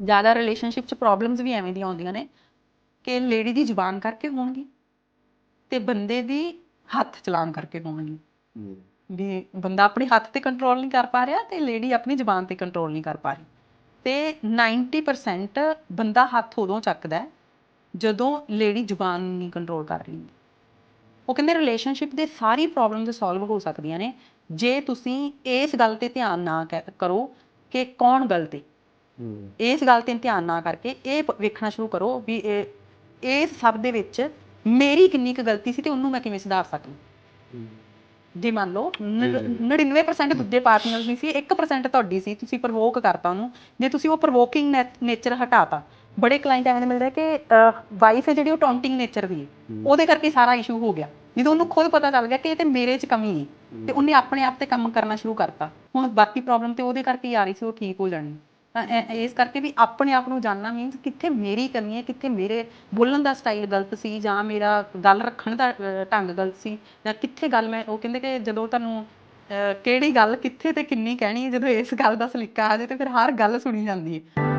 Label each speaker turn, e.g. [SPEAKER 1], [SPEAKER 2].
[SPEAKER 1] ਜ਼ਿਆਦਾ ਰਿਲੇਸ਼ਨਸ਼ਿਪ 'ਚ ਪ੍ਰੋਬਲਮਸ ਵੀ ਐਵੇਂ ਦੀਆਂ ਆਉਂਦੀਆਂ ਨੇ ਕਿ ਲੇਡੀ ਦੀ ਜ਼ੁਬਾਨ ਕਰਕੇ ਹੋਣਗੀ ਤੇ ਬੰਦੇ ਦੀ ਹੱਥ ਚਲਾਉਣ ਕਰਕੇ ਹੋਣਗੀ। ਵੀ ਬੰਦਾ ਆਪਣੇ ਹੱਥ ਤੇ ਕੰਟਰੋਲ ਨਹੀਂ ਕਰ ਪਾ ਰਿਹਾ ਤੇ ਲੇਡੀ ਆਪਣੀ ਜ਼ੁਬਾਨ ਤੇ ਕੰਟਰੋਲ ਨਹੀਂ ਕਰ ਪਾ ਰਹੀ। ਤੇ 90% ਬੰਦਾ ਹੱਥ ਉਦੋਂ ਚੱਕਦਾ ਜਦੋਂ ਲੇਡੀ ਜ਼ੁਬਾਨ ਨਹੀਂ ਕੰਟਰੋਲ ਕਰ ਰਹੀ। ਉਹ ਕਹਿੰਦੇ ਰਿਲੇਸ਼ਨਸ਼ਿਪ ਦੇ ਸਾਰੀ ਪ੍ਰੋਬਲਮਸ ਸੋਲਵ ਹੋ ਸਕਦੀਆਂ ਨੇ। ਜੇ ਤੁਸੀਂ ਇਸ ਗੱਲ ਤੇ ਧਿਆਨ ਨਾ ਕਰੋ ਕਿ ਕੌਣ ਗਲਤ ਇਸ ਗੱਲ ਤੇ ਧਿਆਨ ਨਾ ਕਰਕੇ ਇਹ ਵੇਖਣਾ ਸ਼ੁਰੂ ਕਰੋ ਵੀ ਇਹ ਇਸ ਸਭ ਦੇ ਵਿੱਚ ਮੇਰੀ ਕਿੰਨੀ ਕੁ ਗਲਤੀ ਸੀ ਤੇ ਉਹਨੂੰ ਮੈਂ ਕਿਵੇਂ ਸੁਧਾਰ ਸਕਦੀ? ਜੇ ਮੰਨ ਲਓ ਨ- 99% ਦੂਜੇ ਪਾਰਟਨਰ ਦੀ ਸੀ 1% ਤੁਹਾਡੀ ਸੀ ਤੁਸੀਂ ਪ੍ਰਵੋਕ ਕਰਤਾ ਉਹਨੂੰ। ਜੇ ਤੁਸੀਂ ਉਹ ਪ੍ਰਵੋਕਿੰਗ ਨੇਚਰ ਹਟਾਤਾ ਬੜੇ ਕਲਾਇੰਟ ਐਵੇਂ ਮਿਲਦੇ ਕਿ ਵਾਈਫ ਹੈ ਜਿਹੜੀ ਉਹ ਟੌਂਟਿੰਗ ਨੇਚਰ ਦੀ ਉਹਦੇ ਕਰਕੇ ਸਾਰਾ ਇਸ਼ੂ ਹੋ ਗਿਆ। ਜਦੋਂ ਉਹਨੂੰ ਖੁਦ ਪਤਾ ਚੱਲ ਗਿਆ ਕਿ ਇਹ ਤੇ ਮੇਰੇ 'ਚ ਕਮੀ ਹੈ ਤੇ ਉਹਨੇ ਆਪਣੇ ਆਪ ਤੇ ਕੰਮ ਕਰਨਾ ਸ਼ੁਰੂ ਕਰਤਾ। ਹੁਣ ਬਾਕੀ ਪ੍ਰੋਬਲਮ ਤੇ ਉਹਦੇ ਕਰਕੇ ਹੀ ਆ ਰਹੀ ਸੀ ਉਹ ਠੀਕ ਹੋ ਜਾਣੀ। ਇਸ ਕਰਕੇ ਵੀ ਆਪਣੇ ਆਪ ਨੂੰ ਜਾਣਨਾ ਮੀਨਸ ਕਿੱਥੇ ਮੇਰੀ ਕਮੀ ਹੈ ਕਿੱਥੇ ਮੇਰੇ ਬੋਲਣ ਦਾ ਸਟਾਈਲ ਗਲਤ ਸੀ ਜਾਂ ਮੇਰਾ ਗੱਲ ਰੱਖਣ ਦਾ ਢੰਗ ਗਲਤ ਸੀ ਜਾਂ ਕਿੱਥੇ ਗੱਲ ਮੈਂ ਉਹ ਕਹਿੰਦੇ ਕਿ ਜਦੋਂ ਤੁਹਾਨੂੰ ਅਹ, ਕਿਹੜੀ ਗੱਲ ਕਿੱਥੇ ਤੇ ਕਿੰਨੀ ਕਹਿਣੀ ਹੈ ਜਦੋਂ ਇਸ ਗੱਲ ਦਾ ਸਲੀਕਾ ਆ ਜਾਏ ਤੇ ਫਿਰ ਹਰ ਗੱਲ ਸੁਣੀ ਜਾਂਦੀ ਹੈ।